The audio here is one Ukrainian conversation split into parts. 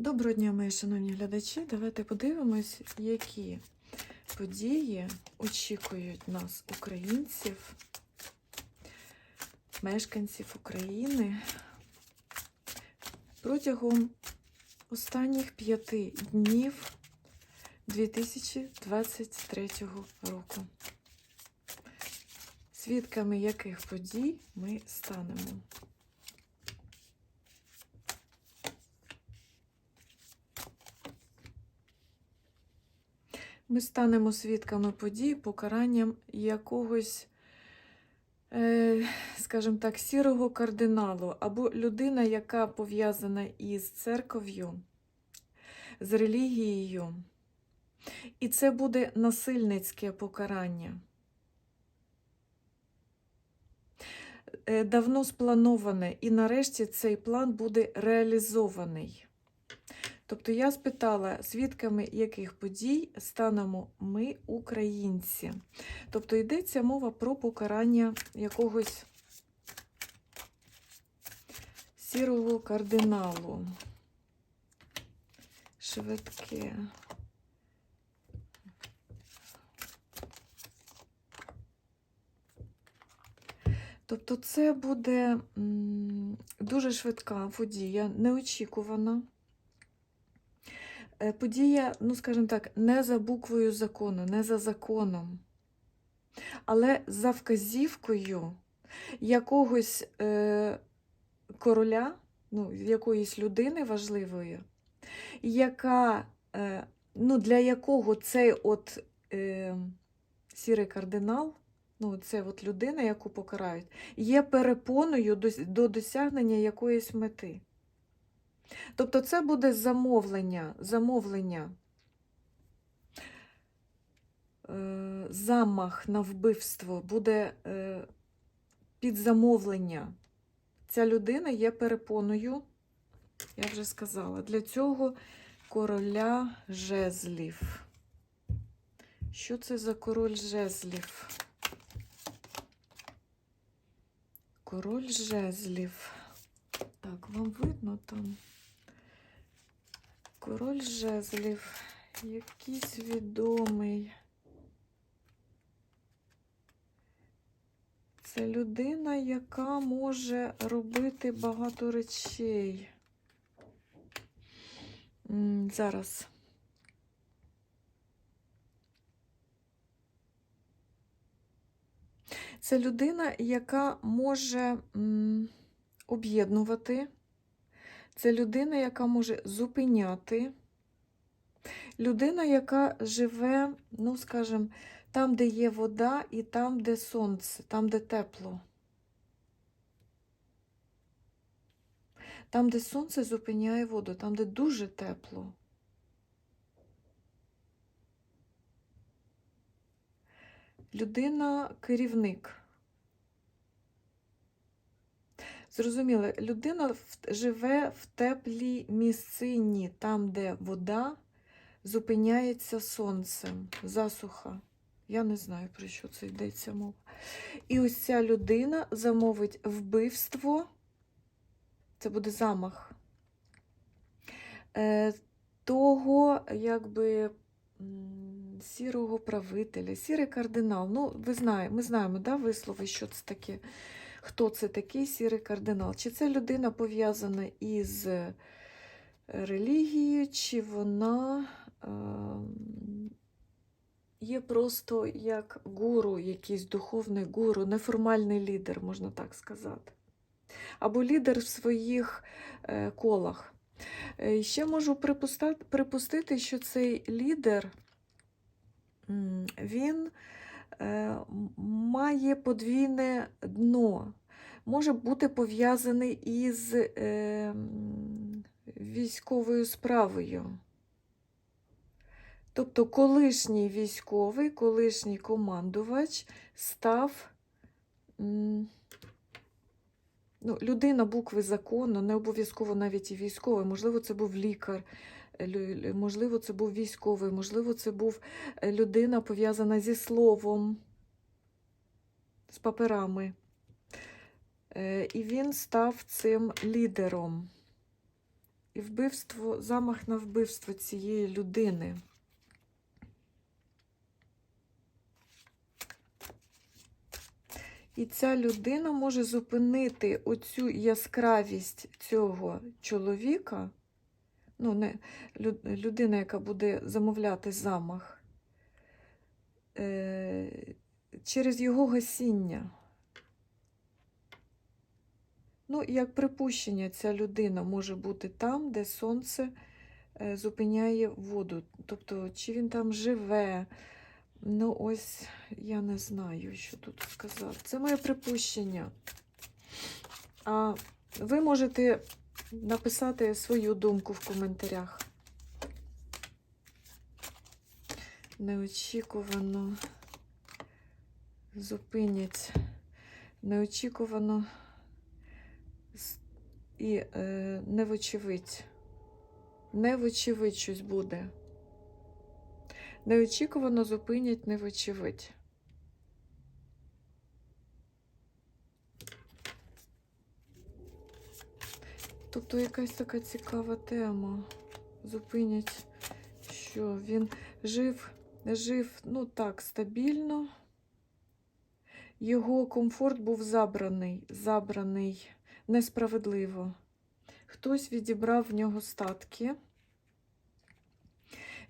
Доброго дня, мої шановні глядачі. Давайте подивимось, які події очікують нас, українців, мешканців України протягом останніх п'яти днів 2023 року. Свідками яких подій ми станемо. Ми станемо свідками подій покаранням якогось, е, скажімо так, сірого кардиналу або людина, яка пов'язана із церков'ю, з релігією. І це буде насильницьке покарання. Е, Давно сплановане, і нарешті цей план буде реалізований. Тобто я спитала, свідками яких подій станемо ми, українці. Тобто йдеться мова про покарання якогось сірого кардиналу. Швидке. Тобто це буде дуже швидка подія, неочікувана. Е, Подія, ну, скажімо так, не за буквою закону, не за законом, але за вказівкою якогось е, короля, ну, якоїсь людини важливої, яка, е, ну, для якого цей от е, сірий кардинал, ну, це от людина, яку покарають, є перепоною до, до досягнення якоїсь мети. Тобто це буде замовлення, замовлення, е, замах на вбивство, буде е, підзамовлення. Ця людина є перепоною, я вже сказала, для цього короля жезлів. Що це за король жезлів? Король жезлів. Так, вам видно там? Король жезлів, якийсь відомий. Це людина, яка може робити багато речей. Зараз. Це людина, яка може об'єднувати. Це людина, яка може зупиняти. Людина, яка живе, ну, скажімо, там, де є вода, і там, де сонце, там, де тепло. Там, де сонце зупиняє воду, там, де дуже тепло. Людина керівник. Зрозуміло, людина живе в теплій місцині, там, де вода зупиняється сонцем, засуха. Я не знаю, про що це йдеться мова. І ось ця людина замовить вбивство, це буде замах е, того, якби сірого правителя, сірий кардинал. Ну, ви знаєте, ми знаємо, да, вислови, що це таке хто це такий сірий кардинал. Чи це людина пов'язана із е, релігією, чи вона е, є просто як гуру, якийсь духовний гуру, неформальний лідер, можна так сказати. Або лідер в своїх е, колах. Е, Ще можу припустити, що цей лідер, він має подвійне дно, може бути пов'язаний із е, військовою справою. Тобто колишній військовий, колишній командувач став ну, людина букви закону, не обов'язково навіть і військовий, можливо, це був лікар, можливо, це був військовий, можливо, це був е, людина пов'язана зі словом, з паперами. Е, І він став цим лідером. і вбивство, замах на вбивство цієї людини. І ця людина може зупинити оцю яскравість цього чоловіка, ну, не людина, яка буде замовляти замах, е, через його гасіння. Ну, як припущення, ця людина може бути там, де сонце е, зупиняє воду. Тобто, чи він там живе. Ну, ось я не знаю, що тут сказати. Це моє припущення. А ви можете написати свою думку в коментарях. Неочікувано зупинять. Неочікувано і е, невочевидь. Невочевидь щось буде. Неочікувано зупинять невочевидь. Тобто якась така цікава тема. Зупинять, що він жив, жив, ну так, стабільно. Його комфорт був забраний, забраний несправедливо. Хтось відібрав в нього статки.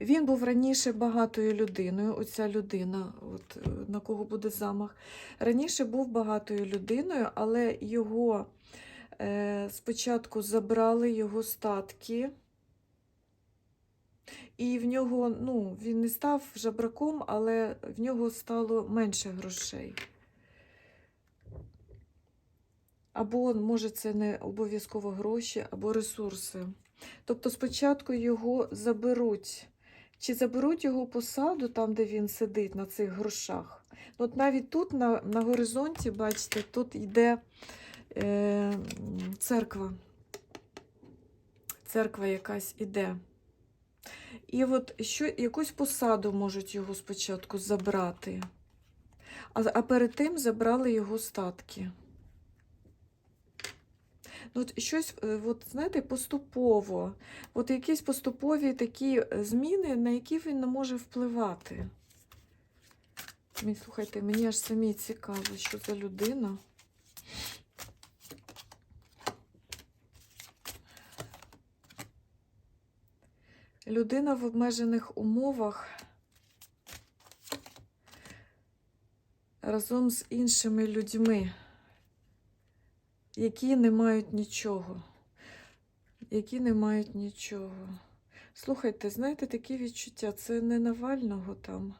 Він був раніше багатою людиною, оця людина, от, е, на кого буде замах. Раніше був багатою людиною, але його е, спочатку забрали його статки, і в нього, ну, він не став жабраком, але в нього стало менше грошей. Або, може, це не обов'язково гроші, або ресурси. Тобто спочатку його заберуть. Чи заберуть його посаду там, де він сидить, на цих грошах? Ну, От навіть тут, на, на горизонті, бачите, тут йде е, церква. Церква якась іде. І от що, якусь посаду можуть його спочатку забрати, а, а перед тим забрали його статки. Ну, от щось, е, от, знаєте, поступово. От якісь поступові такі е, зміни, на які він не може впливати. Мені, слухайте, мені аж самі цікаво, що за людина. Людина в обмежених умовах разом з іншими людьми які не мають нічого. Які не мають нічого. Слухайте, знаєте, такі відчуття, це не Навального там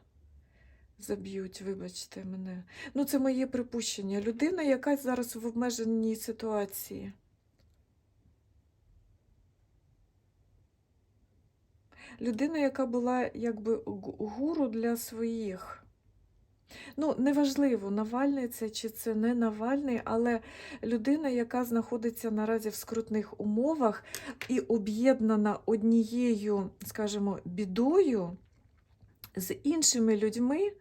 заб'ють, вибачте мене. Ну, це моє припущення. Людина, яка зараз в обмеженій ситуації. Людина, яка була якби гуру для своїх. Ну, неважливо, Навальний це чи це не Навальний, але людина, яка знаходиться наразі в скрутних умовах і об'єднана однією, скажімо, бідою з іншими людьми,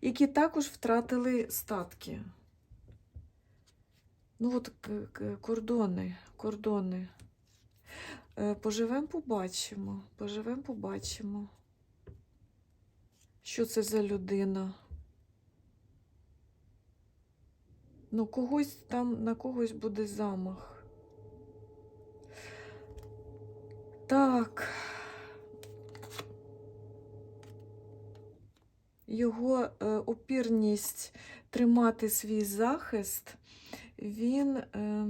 які також втратили статки. Ну, от кордони, кордони. Е, Поживемо, побачимо. Поживемо, побачимо. Що це за людина? Ну, когось там на когось буде замах. Так. Його е, опірність тримати свій захист, він, е,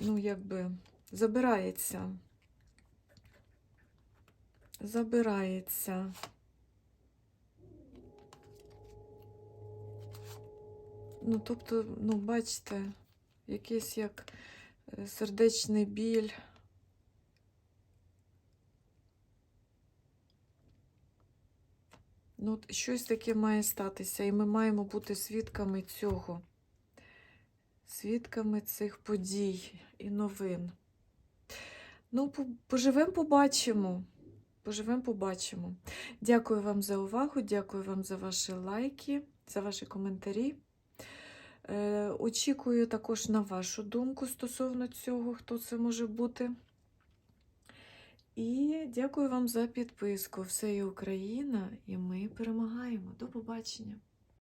ну, якби, забирається. Забирається. Ну, тобто, ну, бачите, якийсь як е, сердечний біль. Ну, щось таке має статися, і ми маємо бути свідками цього, свідками цих подій і новин. Ну, поживемо, побачимо. Поживемо, побачимо. Дякую вам за увагу, дякую вам за ваші лайки, за ваші коментарі. Е, Очікую також на вашу думку стосовно цього, хто це може бути. І дякую вам за підписку. Все є Україна, і ми перемагаємо. До побачення!